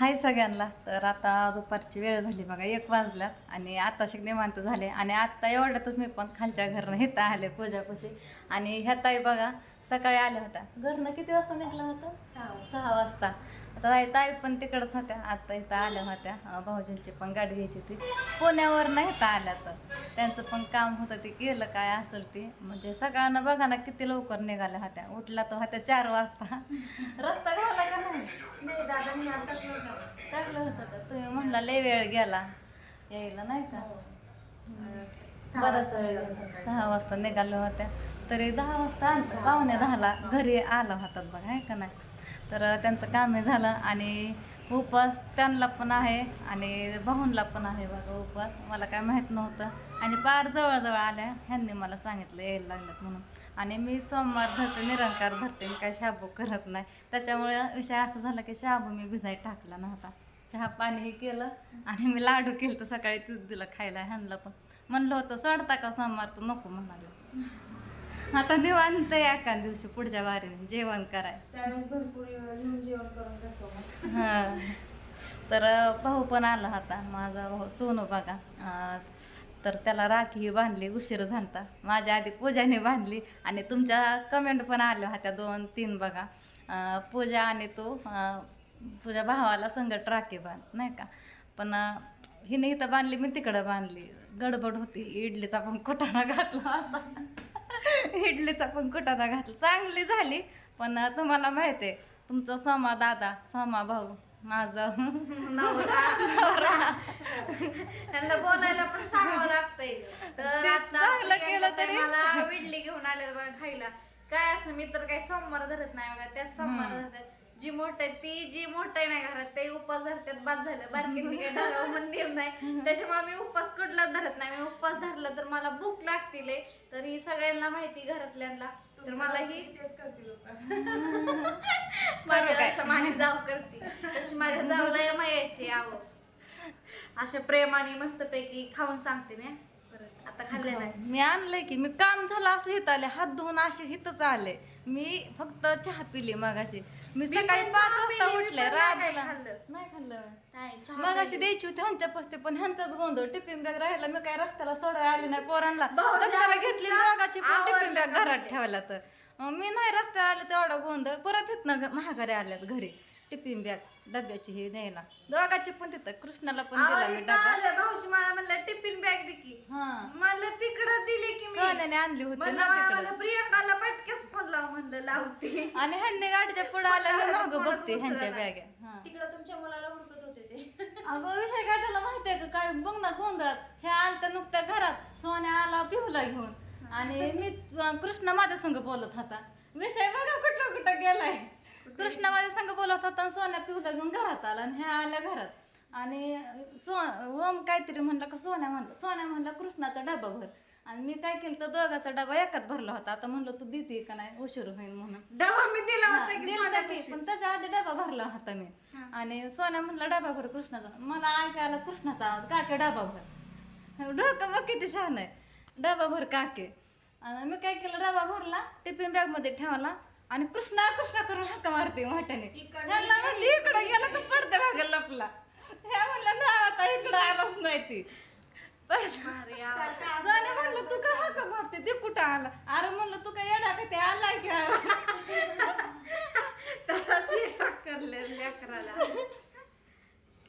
हाय सगळ्यांना. तर आता दुपारची वेळ झाली बघा एक वाजल्यात आणि आता शिक निवांत झाले. आणि आत्ता एवढ्यातच मी पण खालच्या घरनं हिता आले पूजापाशी. आणि ह्या ताई बघा सकाळी आल्या होत्या. घरनं किती वाजता निघलं होतं सहा सहा वाजता. आता ताई ताई पण तिकडंच होत्या. आता इथं आल्या होत्या. भाऊजींची पण गाडी घ्यायची होती. पुण्यावर नाही इथं आल्या तर. त्यांचं पण काम होतं ते केलं काय असेल ते. म्हणजे सगळ्यांना बघा ना किती लवकर निघाल्या होत्या. उठला तर होत्या चार वाजता. रस्ता घाला का नाही? टाकलं होतं. का तुम्ही म्हणला लय वेळ गेला. यायला नाही का. सहा वाजता निघाल्या होत्या. तरी दहा वाजता पावणे दहाला घरी आला होतात बघा आहे का नाही? तर त्यांचं कामे झालं आणि उपवास त्यांना पण आहे आणि भाऊंला पण आहे बघा उपवास. मला काय माहीत नव्हतं. आणि पार जवळजवळ आल्या. ह्यांनी मला सांगितलं यायला लागलं म्हणून. आणि मी सोमवार धरते निरंकार धरते मी काय शाबू करत नाही. त्याच्यामुळे विषय असं झाला की शाबू मी भिजाय टाकला नव्हता. चहा पाणीही केलं आणि मी लाडू केलं तर सकाळी तूच दिलं खायला ह्यांना पण. म्हणलं होतं सोडता का सोमवार? तर नको म्हणाले. आता निवांत आहे एका दिवशी पुढच्या वारीने जेवण कराय. त्यावेळेस भरपूर येऊन जेवण करून जातो मग. हां. तर भाऊ पण आला होता माझा भाऊ सोनू बघा. तर त्याला राखी बांधली उशीर झालता. माझ्या आधी पूजाने बांधली आणि तुमच्या कमेंट पण आल्या होत्या दोन तीन बघा. पूजा आणि तो तुझ्या भावाला संगट राखी बांध नाही का? पण हिने इथं बांधली मी तिकडं बांधली. गडबड होती इडलीचा पण कुटाणा घातला होता. इडलीचा पण कुटाणा घातला. चांगली झाली. पण तुम्हाला माहिती आहे तुमचा सोमा दादा सोमा भाऊ माझं. त्यांना बोलायला पण सांगावं लागतंय. तर आता केलं तरी. मला विडली घेऊन आले बघा खायला. काय असं मी तर काही सोमवार धरत नाही बघा त्याच सोमवार हम्म. जी मोठ आहे ती जी मोठ आहे नाही घरात ते उपवास धरतात बाद झालं. बारकीने काही धरावं म्हणून नेम नाही. त्याच्यामुळे मी उपवास कुठलाच धरत नाही. मी उपवास धरला तर मला भूक लागतील. तर ही सगळ्यांना माहिती घरातल्यांना. तर मला ही माझ्या माझी जाव करते. तशी माझ्या जावला मायाची आव अशा प्रेमाने मस्तपैकी खाऊन सांगते मी आता खाल्ले नाही. मी आणलंय की मी काम झालं असं इथं आले हात धुवून असे इथंच आले. मी फक्त चहा पिली मगाशी. मी मी सकाळी पण पाच चहा वाजता पिली, मी उठले पण नाही राजूला खाल्लं. नाही खाल्लं. नाही, चहा मगाशी पिली. द्यायची होती ह्यांच्या पस्ते पण ह्यांचाच गोंधळ. टिफिन बॅग राहिला मी काय रस्त्याला सोडायला आले नाही पोरांना. भाऊजी दप्तरं घेतली? दोघाची पण टिफिन बॅग घरात म्हणजे? ठेवला तर. मग मी नाही रस्त्याला आले तेवढा गोंधळ. परत इथनं महागारी आल्यात घरी. Tiffin bag. डब्याची हे द्यायला दोघाची पण तिथं कृष्णाला पण दिला मी डबा. भाऊजी मला म्हणलं टिफिन बॅग दे की. हा. मला तिकडं दिली की मी. सोन्याने आणली होती ना तिकडं. मला प्रियंकाला पटकेच फोन लाव म्हणलं लावते. आणि ह्यांनी गाडीच्या पुढे आल्या मी मागं बघते ह्यांच्या नाही. बॅग हा. तिकडं तुमच्या मुलाला हुडकत होते ते. अगं विषय काय त्याला माहितीये का? काय बघ ना गोंधळात. हे आलत्या नुकत्या घरात सोन्या आला पिहूला घेऊन. आणि मी कृष्ण माझ्या संग बोलत होता. विषय बघा कुठं कुठं गेलाय. कृष्ण माझ्या संग बोलत होता आणि सोन्या पिहूला घेऊन घरात आला आणि ह्या आल्या घरात. आणि सो ओम काहीतरी म्हणलं का सोन्या म्हणलं सोन्या म्हणलं कृष्णाचा डबा भर. आणि मी काय केलं तर दोघाचा डबा एकात भरला होता. आता म्हणलं तू देते का नाही उशीर होईल म्हणून. डबा मी दिला होता की दिला होता की, सोन्यापाशी. पण त्याच्या आधी डबा भरला होता मी. आणि सोन्या म्हणला डबा भर कृष्णाचा. मला ऐकायला कृष्णाचा आवाज काके डबा भर. डोकं बघ किती छान आहे. डबा भर काके. आणि मी काय केलं डबा भरला टिफिन बॅगमध्ये ठेवला. आणि कृष्णा कृष्णा करून हाका मारते वाट्याने. इकडं, गेला तर पडते मागे लपला. ह्या म्हणलं ना आता इकडं आलाच नाही ती. सोन्या म्हणलं तू का हाका मारते? ते कुठं आला? अरे म्हणलं तू काय येडा का ते आलाय की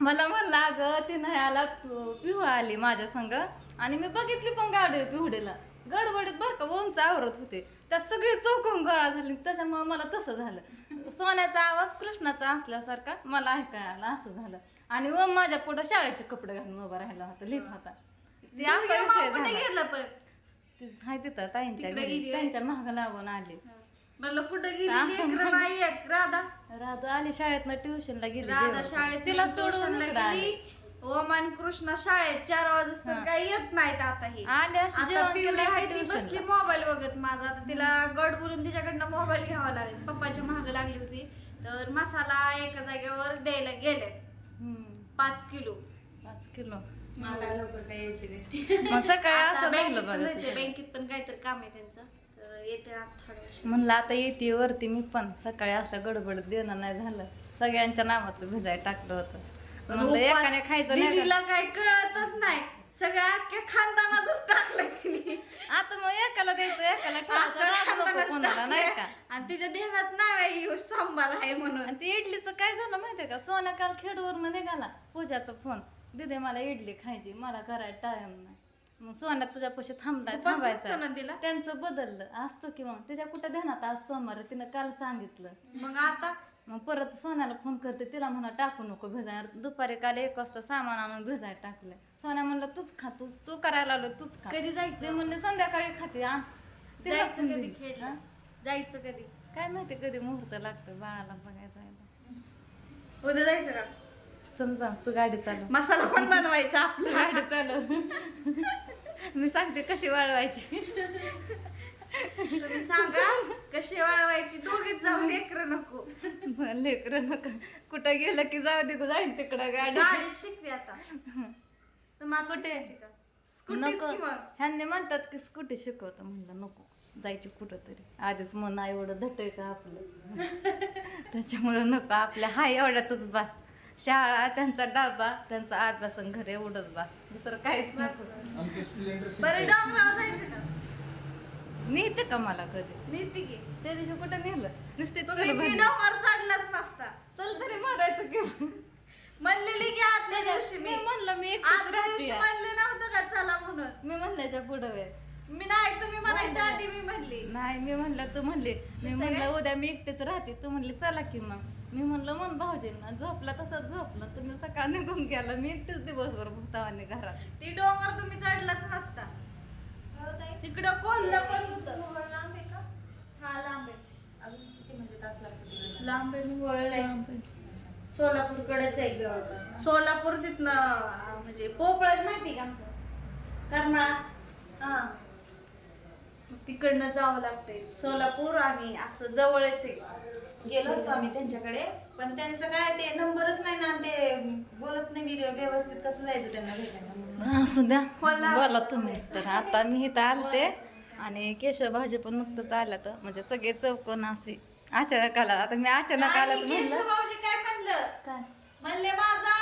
मला म्हणलं अगं ती नाही आला पिहू आली माझ्या संग. आणि मी बघितली पण गाडी पिहुडीला गडबडीत बरं का ओमचं आवरत होते. त्यात सगळी चौकून गळा झाली त्याच्यामुळे मला तसं झालं. सोन्याचा आवाज कृष्णाचा असल्यासारखा मला ऐकायला आला असं झालं. आणि ओम माझ्या पुढं शाळेचे कपडे घालून उभा राहिला होता लिहित होता. ते असा दुर्गा विषय मामा कुठे झाला. गेलं पण. ते हाय तिथं ताईंच्या तिकडे घरी. गेली. त्यांच्या महाग लागून आले. म्हणलं कुठं गेली असं लेकरं म्हणलं. नाही एक? राधा? राधा आली शाळेतनं ट्युशनला गेली राधा. शाळेत तिला सोडून इकडं आले. गेली ओम आणि कृष्ण शाळेत चार वाजता हा. काही येत नाहीत आता हे. आले आता जेवण पिवळी केलं आहे की ती बसली. मोबाईल बघत माझा. आता तिला गड बोलून तिच्याकडनं मोबाईल घ्यावा लागेल. पप्पाच्या महाग लागली होती. तर मसाला एका जागेवर द्यायला गेले. हम्म, पाच किलो. पाच किलो. आता लवकर काय यायची नाही. मग सकाळी आता असं बँकेत लागलं पण बघा जायचंय, बँकेत पण काहीतरी काम आहे त्यांचं. तर येते आता थोड्या. म्हणलं आता येते वरती मी पण. सकाळी असं गडबड देणं नाही झालं. सगळ्यांच्या नावाचं भिजाय टाकलं होतं. म्हणलं एकाने खायचं नाही दीदीला काय कळतच नाही. सगळ्या अख्ख्या खानदानातच टाकलं तिने. का? आता मग एकाला द्यायचं एकाला ठेवायचं. अख्ख्या राग नको खानदानात कोणाला नाही का. आणि तिच्या ध्यानात नाही बाई सांबार आहे म्हणून. आणि ते इडलीचं काय झालं माहितीये का? सोन्या काल खेडवरनं निघाला पूजाचा फोन. दिदे मला इडली खायची मला करायला टाइम नाही. मग सोन्या तुझ्या पैसे थांबलाय उपास नसतो थांबायचा. ना तिला. त्यांचं बदललं. असतं की मग? तिच्या कुठं ध्यानात? आज सोमवार आहे, तिनं काल सांगितलं. मग आता मग परत सोन्याला फोन करते तिला म्हणा टाकू नको भिजाय दुपारी काल एक वाजता सामान आणून भिजाय टाकलंय. सोन्या म्हणलं तूच खा तू तू करायला आलो तूच खा. कधी ते जायचं म्हणले संध्याकाळी खाते तिला जायचं कधी हा? जायचं कधी? काय माहिती कधी मुहूर्त लागतं बाळाला बघायचं. उद्या जायचं का? चल जा तू गाडी चालव. मसाला कोण बनवायचा? आपला गाडी चालव. मी सांगते कशी वाळवायची. तुम्ही सांगा कशी वाळवायची दोघीच जाऊ लेकर नको. लेकर नका. कुठं गेलं की जाऊ दे जाईन तिकडं गाडी. गाडी शिकते आता. तर मग स्कूटी. शिकायची का? नको. मग ह्यांनी म्हणतात की स्कूटी शिकवतं म्हणलं नको. जायची कुठं तरी आधीच मन एवढं धटय का आपलं? त्याच्यामुळं नको आपल्या. हा एवढ्यातच बस. शाळा त्यांचा डबा त्यांचा अभ्यास आणि घर एवढंच बस. दुसरं काहीच. नको. बरं डोंगरावर जायचं का? नेते का मला कधी? नीती की. त्या दिवशी कुठं नेलं? नुसते तुम्ही. डोंगर चढलाच नसता. चल तरी मारायचं किंवा म्हणलेली की आदल्या दिवशी मी. मी म्हणलं मी एकटीच आदल्या दिवशी. म्हणले नव्हतं का चला म्हणून? मी म्हणल्याच्या पुढं मी नाही तुम्ही म्हणायच्या आधी मी म्हणली. नाही मी म्हणलं तू म्हणली. मी दुसरं म्हणलं काय? उद्या मी एकटीच राहते. तू म्हणली चला की मग. मी म्हणलं मन भाऊजींना झोपला तसंच झोपलं तुम्ही सकाळ निघून गेला. मी एकटीच दिवसभर भुतावाने घरात. ती डोंगर तुम्ही चढलाच नसता. तिकडं कोल्हा पण होत लांब आहे का हा लांब आहे अजून किती म्हणजे तास लागतील लांब आहे. मी वळलंय सोलापूरकडेच आहे जवळपास. सोलापूर तिथनं अं, म्हणजे पोपळच माहिती का आमचं? करमाळा. हा. तिकडनं जावं लागतंय. सोलापूर आणि असं जवळच आहे. गेलो असतो आम्ही त्यांच्याकडे पण त्यांचं काय ते नंबरच नाही ना ते बोलत नाही व्हिडिओ व्यवस्थित कसं जायचं त्यांना भेटायला. म्हणून. असू द्या. कोल्हा- बोला तुम्ही. तर आता मी इथं आलते आणि केशव भाजी पण नुकतंच आल्या तर म्हणजे सगळे चौकोन असे. अचानक आला. आता मी अचानक आला तर म्हणलं काय म्हणलं? काय? म्हणले माझा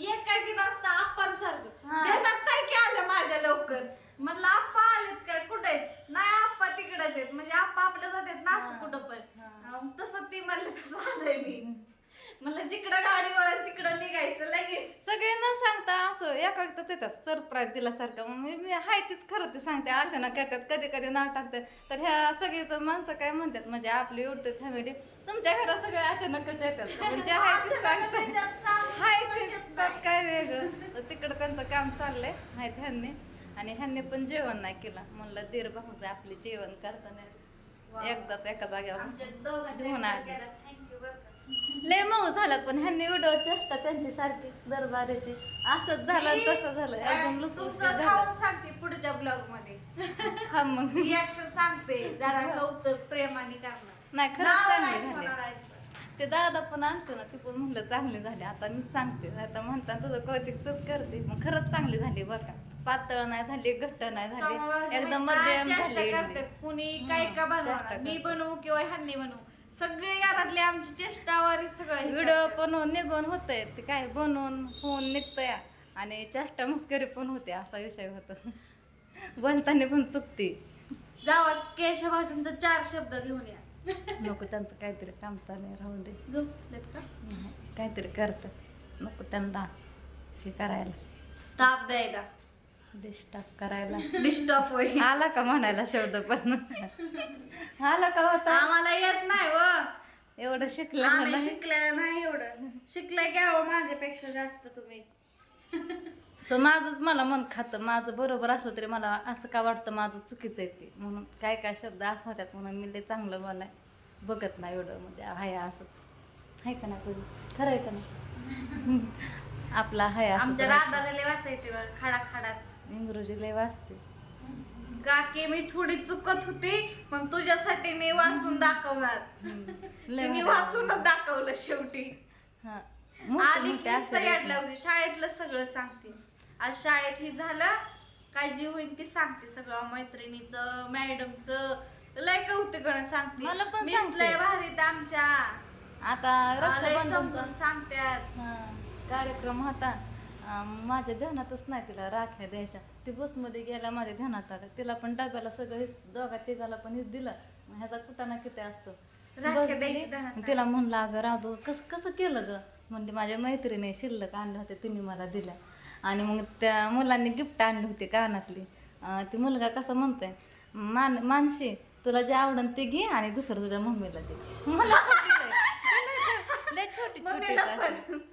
एक काय गीत असता आप्पांसारखं. हा. ध्यानात काय की आलं माझ्या लवकर? म्हणलं आप्पा आलेत काय? कुठे आहेत? नाही आप्पा तिकडेच आहेत. म्हणजे आप्पा आपल्या जातात ना असं हा. कुठं पण. हा. अं, तसं ती म्हणलं तसं आलंय मी. म्हणलं जिकडं गाडी वळण तिकडं निघायचं लगेच. सगळे न सांगता असं एका येतात सरप्राईज दिल्यासारखं. मग मी मी हाय तीच खरं ते सांगते. अचानक येतात कधी कधी नाव टाकतात तर ह्या सगळीच माणसं काय म्हणतात? म्हणजे आपली युट्यूब फॅमिली तुमच्या घरात सगळे अचानकच येतात? म्हणजे हाय सांगतात हाय काय वेगळं? तर तिकडं त्यांचं काम चाललंय हाय ह्यांनी. आणि ह्यांनी पण जेवण नाही केलं. म्हणलं दीर भाऊचं आपले जेवण करताना एकदाच एका जागेवर आमच्या धुवून. लय मऊ झालं पण ह्यांनी व्हिडिओ चेष्टा त्यांची सारखी दरबाराची. असंच झालं आणि तसं झालं. एकदम लुसलुसीत तुमचं झालं. खाऊन सांगते पुढच्या ब्लॉगमध्ये खा मग. रिॲक्शन सांगते जरा कौतुक प्रेमाने करणार नाही खरंच नाव चांगले नाही झाले. होणार अजिबात. ते दादा पण आणतो ना ते पण म्हणलं चांगले झाले. आता मी सांगते आता म्हणता तुझं कौतिक तूच करते. मग खरंच चांगली झाली बरं का. पातळ नाही झाली घट्ट नाही समोर झाली एकदम मध्यम चेष्टा झाली. इडली. करतात. कुणी काय का हम्म, बनवणार? चेष्टा मी करतात. बनवू किंवा ह्यांनी बनवू? सगळे घरातले आमची चेष्टावारी सगळं व्हिडिओ. बनवून निघून होतंय ते काय बनवून होऊन निघतंय. आणि चेष्टा मस्करी पण होते असा विषय होतो. बोलताना पण चुकते. जावा केशभाजींचा चार शब्द घेऊन या. नको त्यांचं काहीतरी काम चालू आहे राहू दे. झोपलेत का? नाही, काहीतरी करतात. नको त्यांना हे करायला. ताप द्यायला. डिस्टर्ब करायला. डिस्टर्ब होईल आला का म्हणायला शब्द पण? आला का होता? आम्हाला येत नाही व एवढं शिकलं आम्ही नाही शिकलेलं नाही एवढं. शिकलंय घ्यावं माझ्यापेक्षा जास्त तुम्ही. तर माझंच मला मन खातं. माझं बरोबर असलं तरी मला असं का वाटतं माझं चुकीचं आहे ते? म्हणून काय काय शब्द असं होत्यात म्हणून मी ते चांगलं बोलाय बघत नाही एवढं म्हणजे हाय असंच. आहे का ना कोणी? खरं आहे का नाही? आपला हाय आमच्या राहायचं. राधाला लय वाचायचे बघ, खाडा खाडाच इंग्रजी लय वाचते. काकी मी थोडी चुकत होती पण तुझ्यासाठी मी वाचून दाखवणार. लय तिने भारी वाचूनच दाखवलं शेवटी. हा. मोठे आली मोठे की अक्षर याड शाळेतलं सगळं सांगते. आज शाळेत ही झालं काय जी होईल ती सांगते सगळं. मैत्रिणीचं मॅडमचं लय कौतुकानं सांगते. मला पण मिस सांगते. लय भारीत आमच्या. आता लय समजून सांगतात कार्यक्रम होता. माझ्या ध्यानातच नाही तिला राख्या द्यायच्या. ती बसमध्ये गेल्या माझ्या ध्यानात आलं. तिला पण डब्याला सगळं दोघा तिघाला पण हेच दिलं. मग ह्याचा कुटाणा किती असतो. तिला म्हणलं अगं राधू कसं कसं केलं ग? म्हणजे माझ्या मैत्रिणी शिल्लक आणल्या होत्या तिने मला दिल्या. आणि मग त्या मुलांनी गिफ्ट आणली होती कानातली. ती मुलगा कसा म्हणतोय मान मानशी तुला जे आवडन ते घे आणि दुसरं तुझ्या मम्मीला दे. मला पण दिलंय. दिलंय तर. लय छोटी छोटी मम्मीला.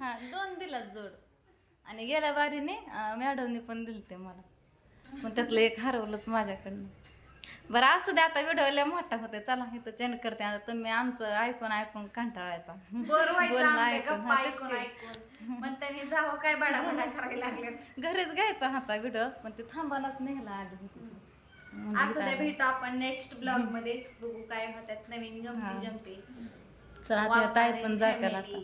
हा दोन दिला जोड. आणि गेल्या बारीने मॅडमने पण दिले ते मला. पण त्यातलं एक हरवलंच माझ्याकडनं. बरं असू दे आता व्हिडिओ लय मोठा होते चला इथं चेंज करते. आता तुम्ही आमचं ऐकून ऐकून कंटाळायचा. बोर व्हायचं बोलणं आमच्या ऐकून, गप्पा हा, तेच ऐकून की. ऐकून. मग त्यांनी जावं काय बडाबडा करायला लागले घरीच घ्यायचा होता व्हिडिओ पण ते थांबानाच निघाला आली होती असं इथं ते भेटू आपण नेक्स्ट ब्लॉगमध्ये. बघू काय होतात नवीन हा. गमती जमती चला आता ताई पण जात्याला आता.